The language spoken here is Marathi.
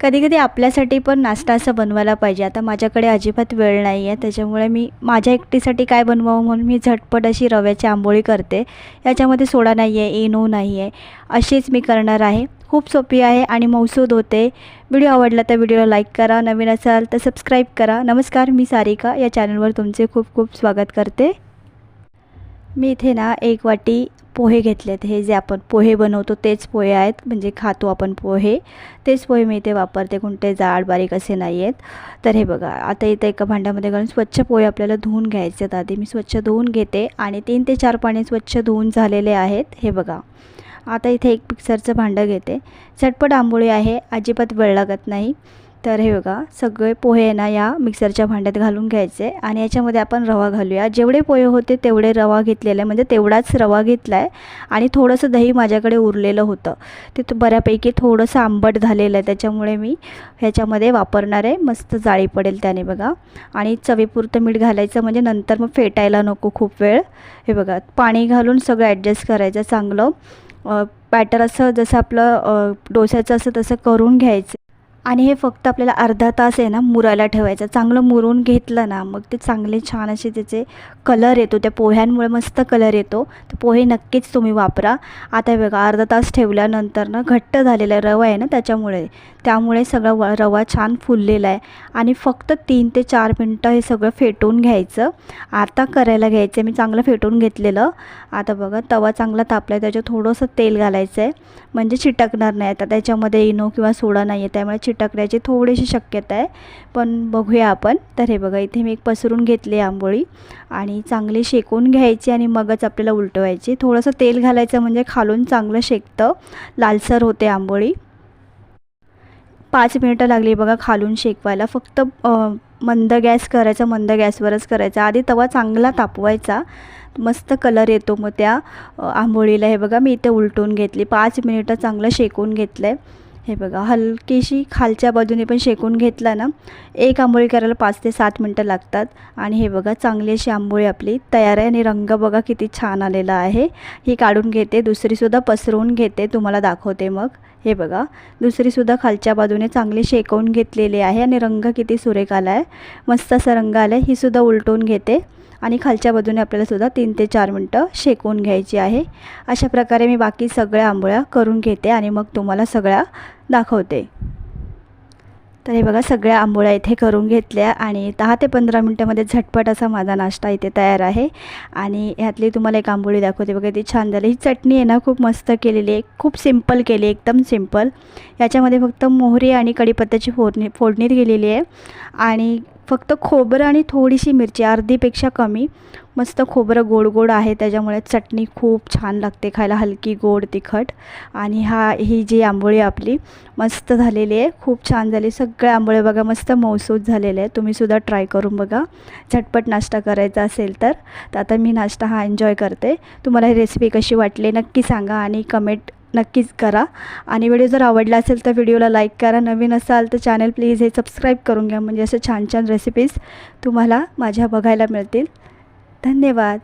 कधीकधी आपल्यासाठी पण नाश्ता असं बनवायला पाहिजे. आता माझ्याकडे अजिबात वेळ नाही आहे त्याच्यामुळे मी माझ्या एकटीसाठी काय बनवावं म्हणून मी झटपट अशी रव्याची आंबोळी करते. याच्यामध्ये सोडा नाही आहे इनो नाही आहे अशीच मी करणार आहे. खूप सोपी आहे आणि मौसूद होते. व्हिडिओ आवडला तर व्हिडिओला लाईक करा. नवीन असाल तर सबस्क्राईब करा. नमस्कार मी सारिका. या चॅनलवर तुमचे खूप खूप स्वागत करते. मी इथे ना एक वाटी पोहे घेतलेत. हे जे आपण पोहे बनवतो तेच पोहे आहेत. म्हणजे खातो आपण पोहे. तेच पोहे मी इथे वापरते. कोणते जाड बारीक असे नाही आहेत तर हे बघा आता इथे एका भांड्यामध्ये घालून स्वच्छ पोहे आपल्याला धुवून घ्यायचे आहेत. आधी मी स्वच्छ धुवून घेते आणि तीन ते चार पाणी स्वच्छ धुवून झालेले आहेत. हे बघा आता इथे एक मिक्सरचं भांडं घेते. झटपट आंबोळी आहे. अजिबात वेळ लागत नाही. तर हे बघा सगळे पोहे ना या मिक्सरच्या भांड्यात घालून घ्यायचे आणि याच्यामध्ये आपण रवा घालूया. जेवढे पोहे होते तेवढे रवा घेतलेले म्हणजे तेवढाच रवा घेतला आहे आणि थोडंसं दही माझ्याकडे उरलेलं होतं. ते बऱ्यापैकी थोडंसं आंबट झालेलं आहे त्याच्यामुळे मी ह्याच्यामध्ये वापरणार आहे. मस्त जाळी पडेल त्याने बघा. आणि चवीपुरतं मीठ घालायचं म्हणजे नंतर मग फेटायला नको खूप वेळ. हे बघा पाणी घालून सगळं ॲडजस्ट करायचं चांगलं. बॅटर असं जसं आपलं डोस्याचं असं तसं करून घ्यायचं. आणि हे फक्त आपल्याला अर्धा तास आहे ना मुरायला ठेवायचं. चांगलं मुरून घेतलं ना मग ते चांगले छान असे त्याचे कलर येतो त्या पोह्यांमुळे मस्त कलर येतो. तर पोहे नक्कीच तुम्ही वापरा. आता हे बघा अर्धा तास ठेवल्यानंतर ना घट्ट झालेला रवा आहे ना त्याच्यामुळे त्यामुळे सगळा व रवा छान फुललेला आहे. आणि फक्त तीन ते चार मिनटं हे सगळं फेटून घ्यायचं. आता करायला घ्यायचं मी चांगलं फेटून घेतलेलं. आता बघा तवा चांगला तापला आहे त्याच्यात थोडंसं तेल घालायचं आहे म्हणजे चिटकणार नाही आता त्याच्यामध्ये इनो किंवा सोडा नाही आहे त्यामुळे चिटकण्याची थोडीशी शक्यता आहे. पण बघूया आपण. तर हे बघा इथे मी एक पसरून घेतली आंबोळी आणि चांगली शेकून घ्यायची आणि मगच आपल्याला उलटवायची. थोडंसं तेल घालायचं म्हणजे खालून चांगलं शेकतं. लालसर होते आंबोळी. पाच मिनटं लागली बघा खालून शेकवायला. फक्त मंद गॅस करायचा मंद गॅसवरच करायचा. आधी तवा चांगला तापवायचा. मस्त कलर येतो मग त्या आंबोळीला. हे बघा मी इथे उलटून घेतली. पाच मिनिटं चांगलं शेकून घेतलं आहे हे बघा हलकीशी खालच्या बाजूने पण शेकून घेतला ना एक आंबोळी करायला पाच ते सात मिनटं लागतात. आणि हे बघा चांगली अशी आंबोळी आपली तयार आहे आणि रंग बघा किती छान आलेला आहे. ही काढून घेते दुसरीसुद्धा पसरवून घेते तुम्हाला दाखवते मग. हे बघा दुसरीसुद्धा खालच्या बाजूने चांगली शेकवून घेतलेली आहे आणि रंग किती सुरेख आला आहे मस्त असा रंग आला आहे हीसुद्धा उलटून घेते. आणि खालच्या बाजूने आपल्यालासुद्धा तीन ते चार मिनटं शेकवून घ्यायची आहे. अशा प्रकारे मी बाकी सगळ्या आंबोळ्या करून घेते आणि मग तुम्हाला सगळ्या दाखवते. तर हे बघा सगळ्या आंबोळ्या इथे करून घेतल्या आणि दहा ते पंधरा मिनटामध्ये झटपट असा माझा नाश्ता इथे तयार आहे. आणि ह्यातली तुम्हाला एक आंबोळी दाखवते बघा ती छान झाली. ही चटणी आहे ना खूप मस्त केलेली आहे. खूप सिंपल केली एकदम सिंपल याच्यामध्ये फक्त मोहरी आणि कढीपत्त्याची फोडणी फोडणीत गेलेली आहे. आणि फक्त खोबरं आणि थोडीशी मिरची अर्धीपेक्षा कमी. मस्त खोबरं गोड गोड आहे त्याच्यामुळे चटणी खूप छान लागते खायला हलकी गोड तिखट. आणि हा ही जी आंबोळी आपली मस्त झालेली आहे खूप छान झाली. सगळ्या आंबोळ्या बघा मस्त मौसूद झालेले आहे तुम्हीसुद्धा ट्राय करून बघा. झटपट नाश्ता करायचा असेल तर. तर आता मी नाश्ता हा एन्जॉय करते. तुम्हाला ही रेसिपी कशी वाटली नक्की सांगा आणि कमेंट नक्कीच करा. आणि व्हिडिओ जर आवडला असेल तर व्हिडिओला लाईक करा. नवीन असाल तर चॅनल प्लीज हे सबस्क्राईब करून घ्या. म्हणजे असं छान छान रेसिपीज तुम्हाला माझ्या बघायला मिळतील. धन्यवाद.